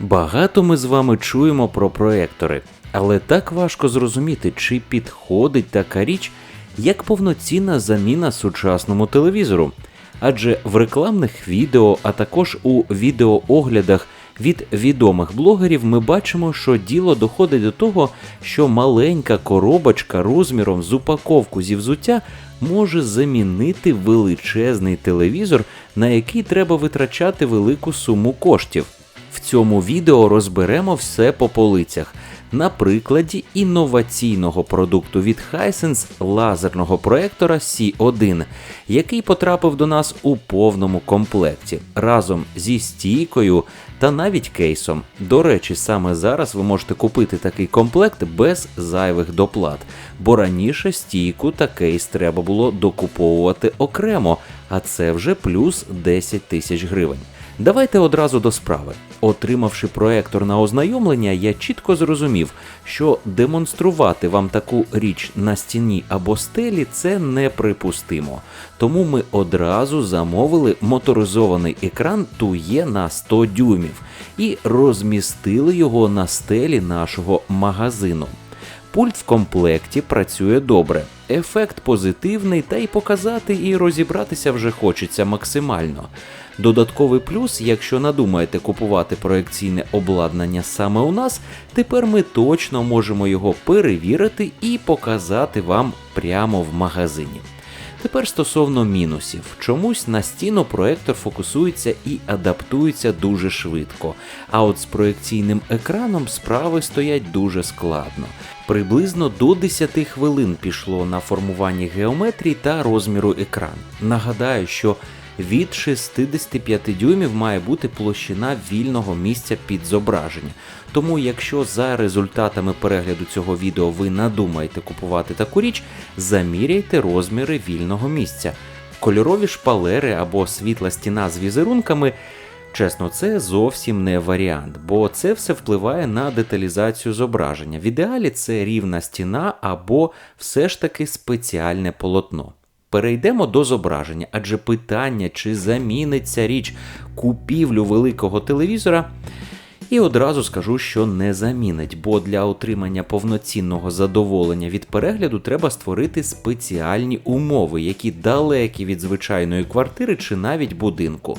Багато ми з вами чуємо про проектори, але так важко зрозуміти, чи підходить така річ як повноцінна заміна сучасному телевізору. Адже в рекламних відео, а також у відеооглядах від відомих блогерів ми бачимо, що діло доходить до того, що маленька коробочка розміром з упаковку зі взуття може замінити величезний телевізор, на який треба витрачати велику суму коштів. В цьому відео розберемо все по полицях на прикладі інноваційного продукту від Hisense лазерного проектора C1, який потрапив до нас у повному комплекті разом зі стійкою та навіть кейсом. До речі, саме зараз ви можете купити такий комплект без зайвих доплат, бо раніше стійку та кейс треба було докуповувати окремо, а це вже плюс 10 тисяч гривень. Давайте одразу до справи. Отримавши проектор на ознайомлення, я чітко зрозумів, що демонструвати вам таку річ на стіні або стелі це неприпустимо. Тому ми одразу замовили моторизований екран Тує на 100 дюймів і розмістили його на стелі нашого магазину. Пульт в комплекті працює добре, ефект позитивний, та й показати і розібратися вже хочеться максимально. Додатковий плюс, якщо надумаєте купувати проекційне обладнання саме у нас, тепер ми точно можемо його перевірити і показати вам прямо в магазині. Тепер стосовно мінусів, чомусь на стіну проектор фокусується і адаптується дуже швидко, а от з проекційним екраном справи стоять дуже складно. Приблизно до 10 хвилин пішло на формування геометрії та розміру екран. Нагадаю, що від 65 дюймів має бути площина вільного місця під зображення. Тому, якщо за результатами перегляду цього відео ви надумаєте купувати таку річ, заміряйте розміри вільного місця. Кольорові шпалери або світла стіна з візерунками. Чесно, це зовсім не варіант, бо це все впливає на деталізацію зображення. В ідеалі це рівна стіна або все ж таки спеціальне полотно. Перейдемо до зображення, адже питання, чи заміниться річ купівлю великого телевізора. І одразу скажу, що не замінить, бо для отримання повноцінного задоволення від перегляду треба створити спеціальні умови, які далекі від звичайної квартири чи навіть будинку.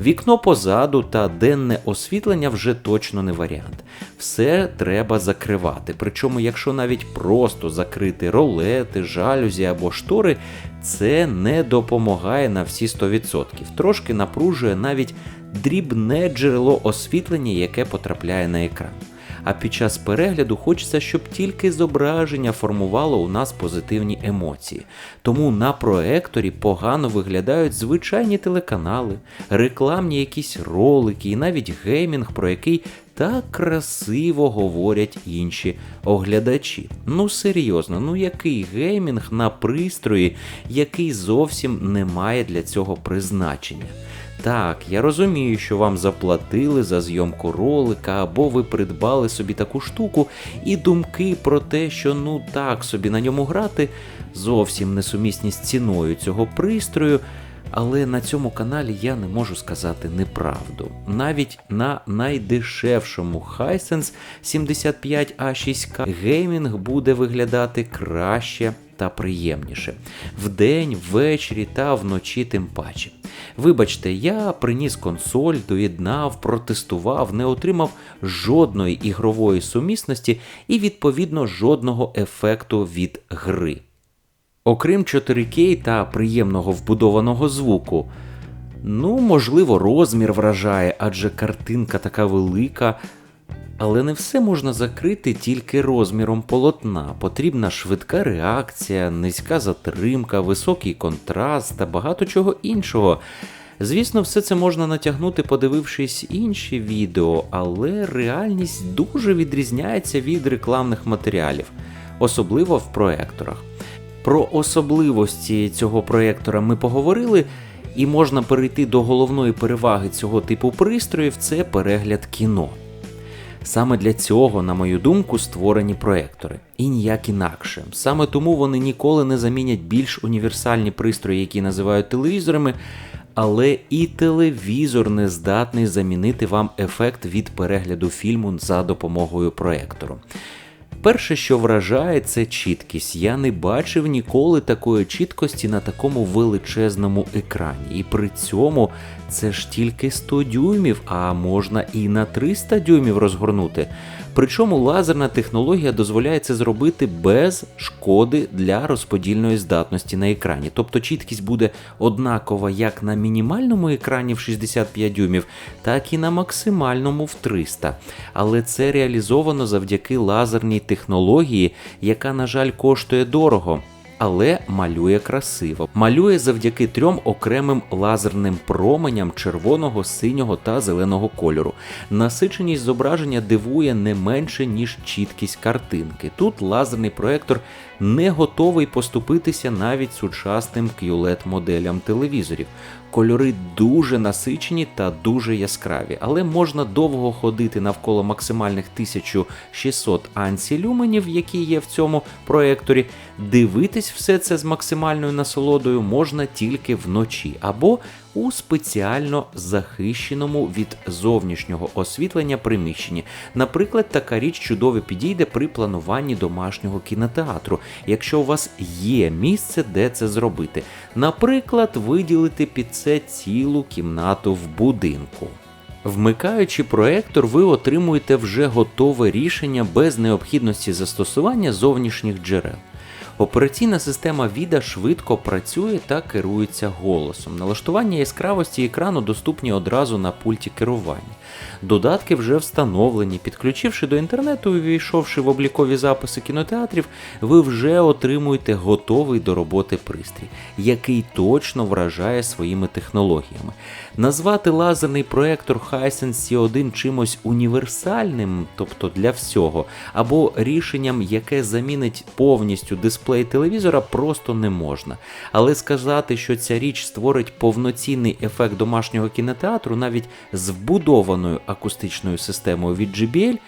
Вікно позаду та денне освітлення вже точно не варіант. Все треба закривати. Причому, якщо навіть просто закрити ролети, жалюзі або штори, це не допомагає на всі 100%. Трошки напружує навіть дрібне джерело освітлення, яке потрапляє на екран а під час перегляду хочеться, щоб тільки зображення формувало у нас позитивні емоції. Тому на проекторі погано виглядають звичайні телеканали, рекламні якісь ролики і навіть геймінг, про який так красиво говорять інші оглядачі. Ну серйозно, ну який геймінг на пристрої, який зовсім не має для цього призначення. Так, я розумію, що вам заплатили за зйомку ролика, або ви придбали собі таку штуку, і думки про те, що ну так собі на ньому грати, зовсім несумісні з ціною цього пристрою. Але на цьому каналі я не можу сказати неправду. Навіть на найдешевшому Hisense 75A6K геймінг буде виглядати краще та приємніше. Вдень, ввечері та вночі тим паче. Вибачте, я приніс консоль, доєднав, протестував, не отримав жодної ігрової сумісності і, відповідно, жодного ефекту від гри. Окрім 4К та приємного вбудованого звуку. Ну, можливо, розмір вражає, адже картинка така велика. Але не все можна закрити тільки розміром полотна. Потрібна швидка реакція, низька затримка, високий контраст та багато чого іншого. Звісно, все це можна натягнути, подивившись інші відео, але реальність дуже відрізняється від рекламних матеріалів, особливо в проекторах. Про особливості цього проєктора ми поговорили, і можна перейти до головної переваги цього типу пристроїв це перегляд кіно. Саме для цього, на мою думку, створені проектори. І ніяк інакше. Саме тому вони ніколи не замінять більш універсальні пристрої, які називають телевізорами, Але і телевізор не здатний замінити вам ефект від перегляду фільму за допомогою проектору. Перше, що вражає, це чіткість. Я не бачив ніколи такої чіткості на такому величезному екрані. І при цьому це ж тільки 100 дюймів, а можна і на 300 дюймів розгорнути. Причому лазерна технологія дозволяє це зробити без шкоди для розподільної здатності на екрані. Тобто чіткість буде однакова як на мінімальному екрані в 65 дюймів, так і на максимальному в 300. Але це реалізовано завдяки лазерній технології, яка, на жаль, коштує дорого але малює красиво. Малює завдяки трьом окремим лазерним променям червоного, синього та зеленого кольору. Насиченість зображення дивує не менше, ніж чіткість картинки. Тут лазерний проектор не готовий поступитися навіть сучасним qled моделям телевізорів. Кольори дуже насичені та дуже яскраві, але можна довго ходити навколо максимальних 1600 ансі люменів, які є в цьому проекторі. Дивитись все це з максимальною насолодою можна тільки вночі або у спеціально захищеному від зовнішнього освітлення приміщенні. Наприклад, така річ чудово підійде при плануванні домашнього кінотеатру, якщо у вас є місце, де це зробити. Наприклад, виділити під це цілу кімнату в будинку. Вмикаючи проектор, ви отримуєте вже готове рішення без необхідності застосування зовнішніх джерел. Операційна система VIDA швидко працює та керується голосом. Налаштування яскравості екрану доступні одразу на пульті керування. Додатки вже встановлені. Підключивши до інтернету і увійшовши в облікові записи кінотеатрів, ви вже отримуєте готовий до роботи пристрій, який точно вражає своїми технологіями. Назвати лазерний проектор Hisense C1 чимось універсальним, тобто для всього, або рішенням, яке замінить повністю дисплей телевізора, просто не можна. Але сказати, що ця річ створить повноцінний ефект домашнього кінотеатру навіть з вбудованою акустичною системою від JBL,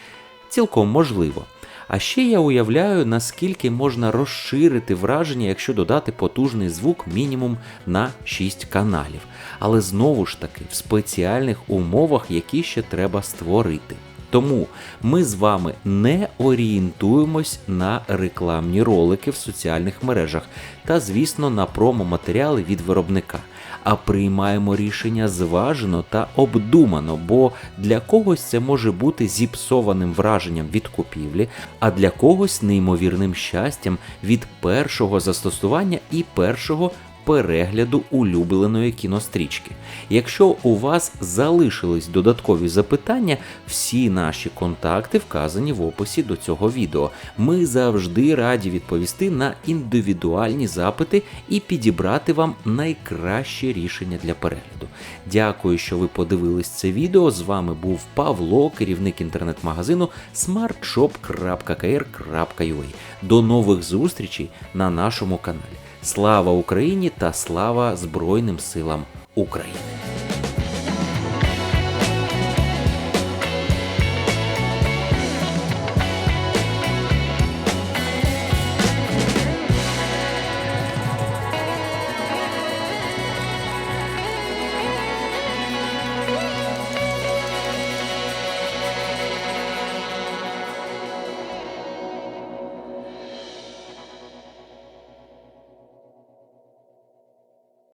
цілком можливо. А ще я уявляю, наскільки можна розширити враження, якщо додати потужний звук мінімум на 6 каналів. Але знову ж таки в спеціальних умовах, які ще треба створити. Тому ми з вами не орієнтуємось на рекламні ролики в соціальних мережах та, звісно, на промо-матеріали від виробника а приймаємо рішення зважено та обдумано, бо для когось це може бути зіпсованим враженням від купівлі, а для когось неймовірним щастям від першого застосування і першого перегляду улюбленої кінострічки. Якщо у вас залишились додаткові запитання, всі наші контакти вказані в описі до цього відео. Ми завжди раді відповісти на індивідуальні запити і підібрати вам найкраще рішення для перегляду. Дякую, що ви подивились це відео. З вами був Павло, керівник інтернет-магазину smartshop.kr.ua. До нових зустрічей на нашому каналі. Слава Україні та слава Збройним силам України!